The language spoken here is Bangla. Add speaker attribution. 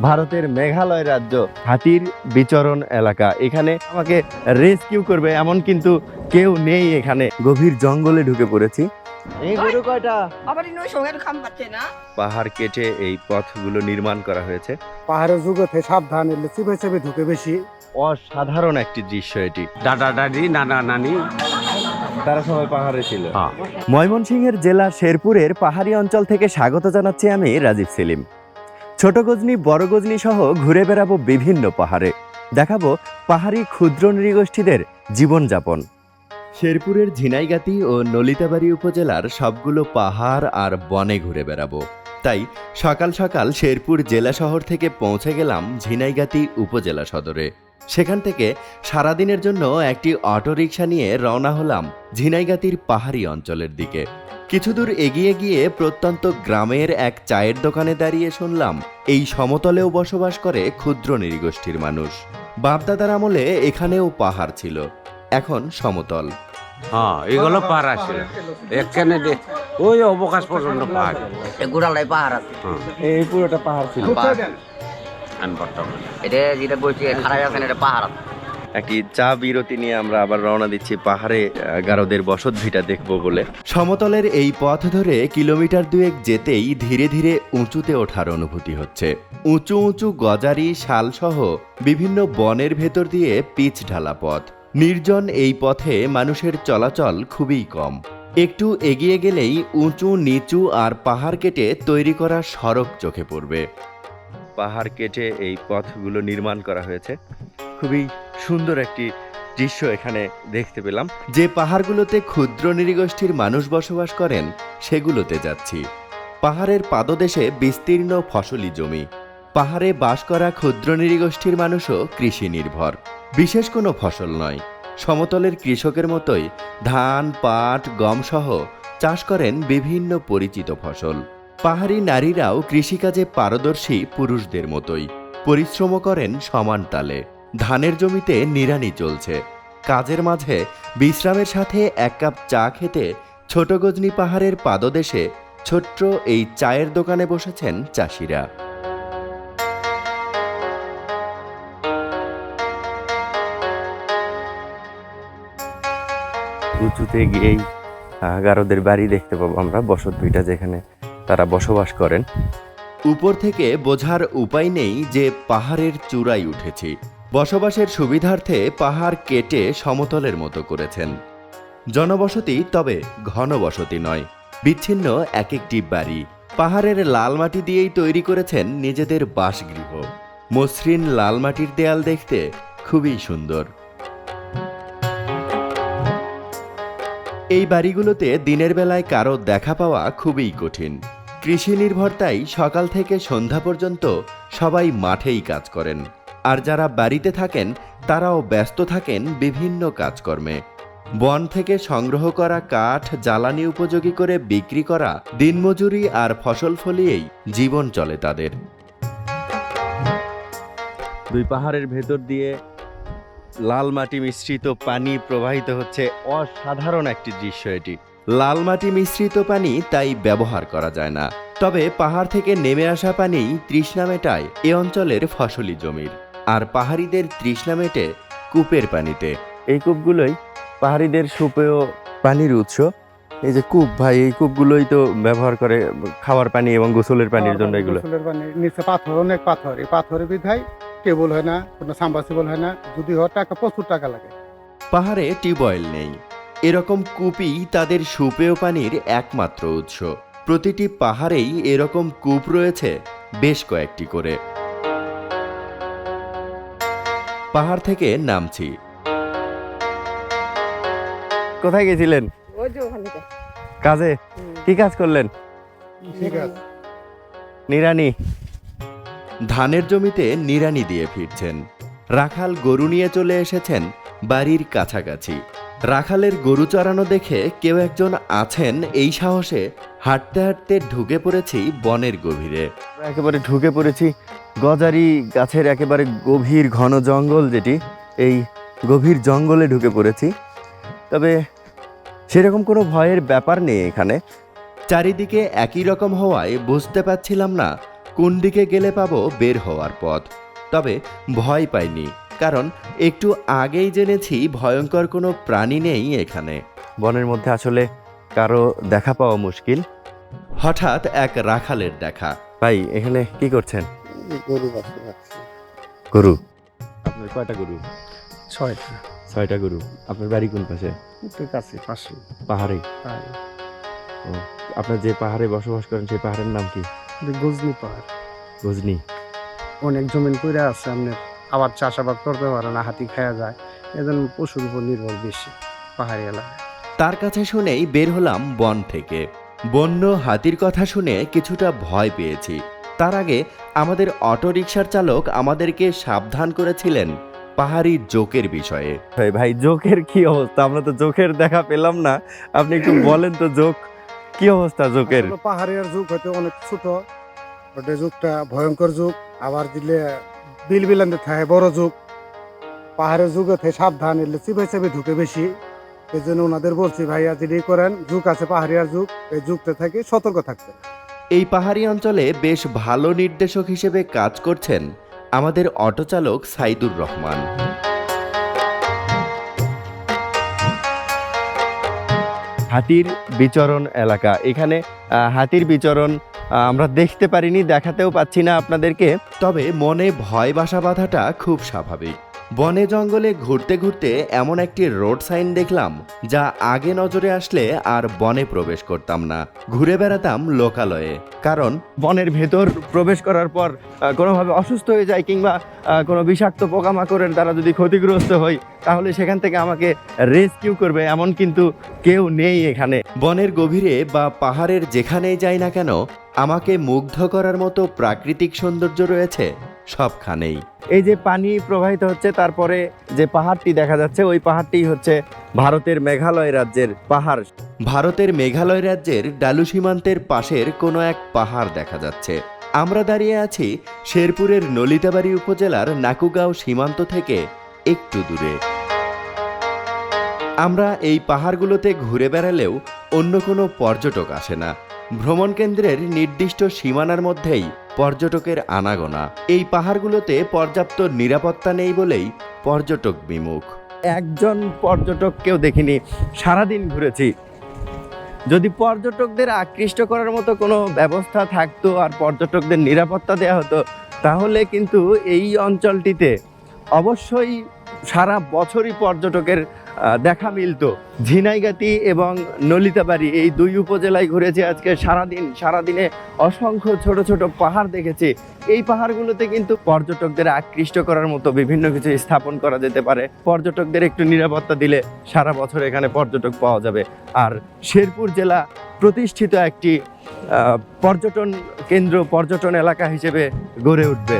Speaker 1: ভারতের মেঘালয় রাজ্য হাতির বিচরণ এলাকা। এখানে আমাকে রেস্কিউ করবে এমন কিন্তু কেউ নেই এখানে। গভীর জঙ্গলে ঢুকে পড়েছি। এই গরু কয়টা?
Speaker 2: আবার নয় সঙ্গে খাম পাচ্ছে না?
Speaker 1: পাহাড় কেটে এই পথগুলো নির্মাণ করা হয়েছে।
Speaker 3: পাহাড়ের যুগতে সাবধান চিপে চেপে ঢুকে বেশি।
Speaker 1: অসাধারণ একটি দৃশ্য এটি।
Speaker 4: দাদা দাদি নানা নানি
Speaker 1: তারা সবাই পাহাড়ে ছিল।
Speaker 4: হ্যাঁ।
Speaker 1: ময়মনসিংহের জেলা শেরপুরের পাহাড়ি অঞ্চল থেকে স্বাগত জানাচ্ছি আমি রাজীব সেলিম। ছোট গজনি বড় গজনি সহ ঘুরে বেড়াবো বিভিন্ন পাহাড়ে। দেখাবো পাহাড়ি ক্ষুদ্র নৃগোষ্ঠীদের জীবনযাপন। শেরপুরের ঝিনাইগাতি ও নলিতাবাড়ি উপজেলার সবগুলো পাহাড় আর বনে ঘুরে বেড়াবো। তাই সকাল সকাল শেরপুর জেলা শহর থেকে পৌঁছে গেলাম ঝিনাইগাতি উপজেলা সদরে। সেখান থেকে সারাদিনের জন্য একটি অটোরিকশা নিয়ে রওনা হলাম ঝিনাইগাতির পাহাড়ি অঞ্চলের দিকে। কিছু দূর এগিয়ে গিয়ে প্রত্যন্ত গ্রামের এক চায়ের দোকানে দাঁড়িয়ে শুনলাম এই সমতলেও বসবাস করে ক্ষুদ্র নৃগোষ্ঠীর মানুষ। বাপদাদার আমলে এখানেও পাহাড় ছিল এখন সমতল।
Speaker 4: হ্যাঁ এগুলো পাহাড় আছে। এখানে ওই অবকাশ পর্যন্ত পাহাড়।
Speaker 5: পাহাড় আছে।
Speaker 4: হ্যাঁ।
Speaker 1: এই পুরোটা পাহাড় ছিল।
Speaker 4: আন বর্তমানে
Speaker 5: এটা যেটা বলছি খারাপ আছেন এটা পাহাড়।
Speaker 1: একটি চা বিরতি নিয়ে আমরা আবার রওনা দিচ্ছি পাহাড়ে গারোদের বসত ভিটা দেখব বলে। সমতলের এই পথ ধরে কিলোমিটার দুয়েক যেতেই ধীরে ধীরে উঁচুতে ওঠার অনুভূতি হচ্ছে। উঁচু উঁচু গজারি শালসহ বিভিন্ন বনের ভেতর দিয়ে পিচ ঢালা পথ। নির্জন এই পথে মানুষের চলাচল খুবই কম। একটু এগিয়ে গেলেই উঁচু নিচু আর পাহাড় কেটে তৈরি করা সড়ক চোখে পড়বে। পাহাড় কেটে এই পথগুলো নির্মাণ করা হয়েছে। খুবই সুন্দর একটি দৃশ্য এখানে দেখতে পেলাম। যে পাহাড়গুলোতে ক্ষুদ্র নৃগোষ্ঠীর মানুষ বসবাস করেন, সেগুলোতে যাচ্ছি। পাহাড়ের পাদদেশে বিস্তীর্ণ ফসলি জমি। পাহাড়ে বাস করা ক্ষুদ্র নৃগোষ্ঠীর মানুষও কৃষি নির্ভর। বিশেষ কোনো ফসল নয়। সমতলের কৃষকের মতোই ধান, পাট, গম সহ চাষ করেন বিভিন্ন পরিচিত ফসল। পাহাড়ি নারীরাও কৃষিকাজে পারদর্শী পুরুষদের মতোই। পরিশ্রম করেন সমান তালে। ধানের জমিতে নিরানি চলছে। কাজের মাঝে বিশ্রামের সাথে এক কাপ চা খেতে ছোট গজনি পাহাড়ের পাদদেশে ছোট্ট এই চায়ের দোকানে বসেছেন চাষিরা। উঁচুতে গিয়েই গারোদের বাড়ি দেখতে পাবো আমরা বসত ভিটা যেখানে তারা বসবাস করেন। উপর থেকে বোঝার উপায় নেই যে পাহাড়ের চূড়ায় উঠেছি। বসবাসের সুবিধার্থে পাহাড় কেটে সমতলের মতো করেছেন। জনবসতি তবে ঘনবসতি নয়, বিচ্ছিন্ন এক একটি বাড়ি। পাহাড়ের লাল মাটি দিয়েই তৈরি করেছেন নিজেদের বাসগৃহ। মসৃণ লাল মাটির দেয়াল দেখতে খুবই সুন্দর। এই বাড়িগুলোতে দিনের বেলায় কারও দেখা পাওয়া খুবই কঠিন। কৃষি নির্ভরতাই সকাল থেকে সন্ধ্যা পর্যন্ত সবাই মাঠেই কাজ করেন। আর যারা বাড়িতে থাকেন, তারাও ব্যস্ত থাকেন বিভিন্ন কাজকর্মে। বন থেকে সংগ্রহ করা কাঠ, জ্বালানি উপযোগী করে বিক্রি করা দিনমজুরি আর ফসল ফলিয়েই জীবন চলে তাদের। দুই পাহাড়ের ভেতর দিয়ে লাল মাটি মিশ্রিত পানি প্রবাহিত হচ্ছে। অসাধারণ একটি দৃশ্য এটি। লাল মাটি মিশ্রিত পানি তাই ব্যবহার করা যায় না। তবে পাহাড় থেকে নেমে আসা পানি তৃষ্ণা মেটায় এ অঞ্চলের ফসলি জমির। আর পাহাড়িদের তৃষ্ণা মেটে কূপের পানিতে। এই কূপগুলোই পাহাড়িদের সুপেয় পানির উৎস। এই যে কূপ ভাই এই কূপগুলোই তো ব্যবহার করে খাওয়ার পানি এবং গোসলের পানির জন্য এগুলো।
Speaker 3: গোসলের পানি নিচে পাথর অনেক পাথর। এই পাথরের বিধায় টেবল হয় না কোনো সাম্বাসিবল হয় না। যদি হয় টাকা প্রচুর টাকা লাগে।
Speaker 1: পাহাড়ে টিউবওয়েল নেই। এরকম কূপই তাদের সুপেয় পানির একমাত্র উৎস। প্রতিটি পাহাড়েই এরকম কূপ রয়েছে বেশ কয়েকটি করে। পাহাড় থেকে নামছি। কোথায় গেছিলেন। কাজে? কি কাজ করলেন? নিরানি। ধানের জমিতে নিরানি দিয়ে ফিরছেন। রাখাল গরু নিয়ে চলে এসেছেন বাড়ির কাছাকাছি। রাখালের গরু চড়ানো দেখে কেউ একজন আছেন এই সাহসে। হাঁটতে হাঁটতে ঢুকে পড়েছি বনের গভীরে। একেবারে ঢুকে পড়েছি গজারি গাছের একেবারে গভীর ঘন জঙ্গল যেটি এই গভীর জঙ্গলে ঢুকে পড়েছি। তবে সেরকম কোনো ভয়ের ব্যাপার নেই এখানে। চারিদিকে একই রকম হওয়ায় বুঝতে পারছিলাম না কোন দিকে গেলে পাবো বের হওয়ার পথ। তবে ভয় পাইনি। কারণ একটু আগেই জেনেছি ভয়ঙ্কর কোনো প্রাণী নেই এখানে। বনের মধ্যে আসলে কারও দেখা পাওয়া মুশকিল। হঠাৎ এক রাখালের দেখা। ভাই এখানে কি করছেন?
Speaker 3: গরু বাছুর রাখছে
Speaker 1: গরু? আপনার কয়টা গরু?
Speaker 3: ছয়টা।
Speaker 1: ছয়টা গরু। আপনার বাড়ি কোন পাশে?
Speaker 3: একটু কাছে পাশে।
Speaker 1: পাহাড়ে? ও আপনার যে পাহাড়ে বসবাস করেন সেই পাহাড়ের নাম কি?
Speaker 3: গজনি পাহাড়।
Speaker 1: গজনি।
Speaker 3: অনেক জমিন কইরা আছে আপনার। আবার চাষাবাদ করতে পারে না হাতি খাওয়া যায়। এজন্য পশুর উপর নির্ভর বেশি পাহাড়ি এলাকায়।
Speaker 1: তার কাছে শুনেই বের হলাম বন থেকে। বন্য হাতির কথা শুনে কিছুটা ভয় পেয়েছি। তার আগে আমাদের অটো রিকশার চালক আমাদেরকে সাবধান করেছিলেন পাহাড়ি জোকের বিষয়ে। ভাই জোকের কি অবস্থা? আমরা তো জোকের দেখা পেলাম না। আপনি একটু বলেন তো জোক কি অবস্থা জোকের?
Speaker 3: পাহাড়ের যুগ হয়তো অনেক ছোট ওটা যুগটা ভয়ঙ্কর যুগ আবার দিলে বিল বিলান্তে থাকে বড় যুগ। পাহাড়ের যুগে থেকে সাবধান এলে চিপে চেপে ঢুকে বেশি। এই জন্য ওনাদের বলছি ভাইয়া যদি করেন যুগ আছে পাহাড়িয়ার যুগ এই যুগতে থেকে সতর্ক থাকতে।
Speaker 1: এই পাহাড়ি অঞ্চলে বেশ ভালো নির্দেশক হিসেবে কাজ করছেন আমাদের অটো চালক সাইদুর রহমান। হাতির বিচরণ এলাকা। এখানে হাতির বিচরণ আমরা দেখতে পারিনি দেখাতেও পাচ্ছি না আপনাদেরকে। তবে মনে ভয় বাসা বাঁধাটা খুব স্বাভাবিক। বনে জঙ্গলে ঘুরতে ঘুরতে এমন একটি রোড সাইন দেখলাম, যা আগে নজরে আসলে আর বনে প্রবেশ করতাম না। ঘুরে বেড়াতাম লোকালয়ে। কারণ বনের ভেতর প্রবেশ করার পর কোনোভাবে অসুস্থ হয়ে যায় কিংবা কোনো বিষাক্ত পোকামাকড়ের দ্বারা যদি ক্ষতিগ্রস্ত হই, তাহলে সেখান থেকে আমাকে রেস্কিউ করবে, এমন কিন্তু কেউ নেই এখানে। বনের গভীরে বা পাহাড়ের যেখানেই যাই না কেন, আমাকে মুগ্ধ করার মতো প্রাকৃতিক সৌন্দর্য রয়েছে। সবখানেই। এই যে পানি প্রবাহিত হচ্ছে তারপরে যে পাহাড়টি দেখা যাচ্ছে ওই পাহাড়টি হচ্ছে ভারতের মেঘালয় রাজ্যের পাহাড়। ভারতের মেঘালয় রাজ্যের ডালু সীমান্তের পাশের কোনো এক পাহাড় দেখা যাচ্ছে। আমরা দাঁড়িয়ে আছি শেরপুরের নলিতাবাড়ি উপজেলার নাকুগাঁও সীমান্ত থেকে একটু দূরে। আমরা এই পাহাড়গুলোতে ঘুরে বেড়ালেও অন্য কোনো পর্যটক আসে না। ভ্রমণ কেন্দ্রের নির্দিষ্ট সীমানার মধ্যেই পর্যটকের আনাগোনা। এই পাহাড়গুলোতে পর্যাপ্ত নিরাপত্তা নেই বলেই পর্যটক বিমুখ। একজন পর্যটককেও দেখিনি, সারাদিন ঘুরেছি। যদি পর্যটকদের আকৃষ্ট করার মতো কোনো ব্যবস্থা থাকতো আর পর্যটকদের নিরাপত্তা দেওয়া হতো, তাহলে কিন্তু এই অঞ্চলটিতে অবশ্যই সারা বছরই পর্যটকের দেখা মিলতো। ঝিনাইগাতি এবং নলিতাবাড়ি এই দুই উপজেলায় ঘুরেছি আজকে। সারাদিন, সারাদিনে অসংখ্য ছোট ছোট পাহাড় দেখেছি। এই পাহাড়গুলোতে কিন্তু পর্যটকদের আকৃষ্ট করার মতো বিভিন্ন কিছু স্থাপন করা যেতে পারে। পর্যটকদের একটু নিরাপত্তা দিলে সারা বছর এখানে পর্যটক পাওয়া যাবে। আর শেরপুর জেলা প্রতিষ্ঠিত একটি পর্যটন কেন্দ্র, পর্যটন এলাকা হিসেবে গড়ে উঠবে।